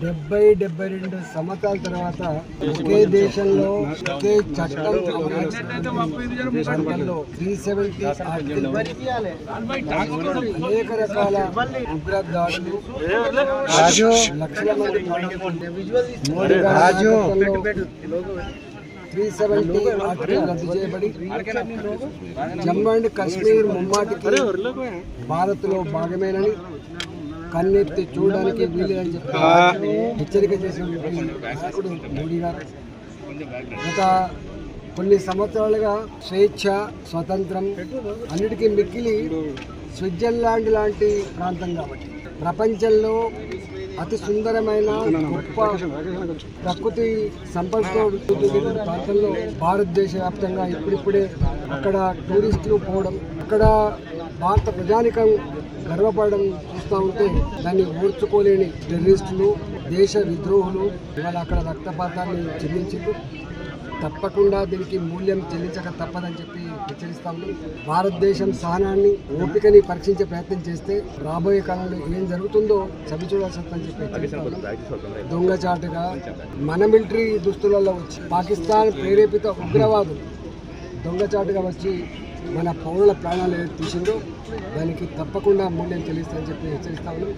డెబ్బై డెబ్బై రెండు సంవత్సరాల తర్వాత ఒకే దేశంలో ఒకే చట్టం చట్టంలో త్రీ సెవెంటీ అనేక రకాల ఉగ్ర దాడులు రాజు లక్షల మంది రాజు. త్రీ సెవెంటీ ఆర్టికల్ రద్దు చేయబడి జమ్మూ అండ్ కాశ్మీర్ ముమ్మాటికి భారత్లో భాగమేనని కన్నెత్తి చూడడానికి వీలేదని చెప్పి హెచ్చరిక చేసినటువంటి నాయకుడు మోడీ గారు. గత కొన్ని సంవత్సరాలుగా స్వేచ్ఛ స్వతంత్రం అన్నిటికీ మిక్కిలి స్విట్జర్లాండ్ లాంటి ప్రాంతం కాబట్టి. ప్రపంచంలో అతి సుందరమైన గొప్ప ప్రకృతి సంపదతో ప్రాంతంలో భారతదేశ వ్యాప్తంగా ఇప్పుడిప్పుడే అక్కడ టూరిస్టులు పోవడం అక్కడ భారత ప్రజానికం గర్వపడడం చూస్తూ ఉంటే దాన్ని ఓర్చుకోలేని టెర్రరిస్టులు దేశ విద్రోహులు ఇవాళ అక్కడ రక్తపాతాన్ని చెల్లించారు తప్పకుండా దీనికి మూల్యం చెల్లించక తప్పదని చెప్పి హెచ్చరిస్తా ఉన్నాం. భారతదేశం సహనాన్ని ఓపికని పరీక్షించే ప్రయత్నం చేస్తే రాబోయే కాలంలో ఏం జరుగుతుందో చవి చూడాల్సి చెప్పి దొంగచాటుగా మన మిలిటరీ దుస్తులలో వచ్చి పాకిస్తాన్ ప్రేరేపిత ఉగ్రవాదులు దొంగచాటుగా వచ్చి మన పౌరుల ప్రాణాలు ఏదైతే తీసిందో దానికి తప్పకుండా మూల్యం చెల్లిస్తామని చెప్పి హెచ్చరిస్తా ఉన్నాం.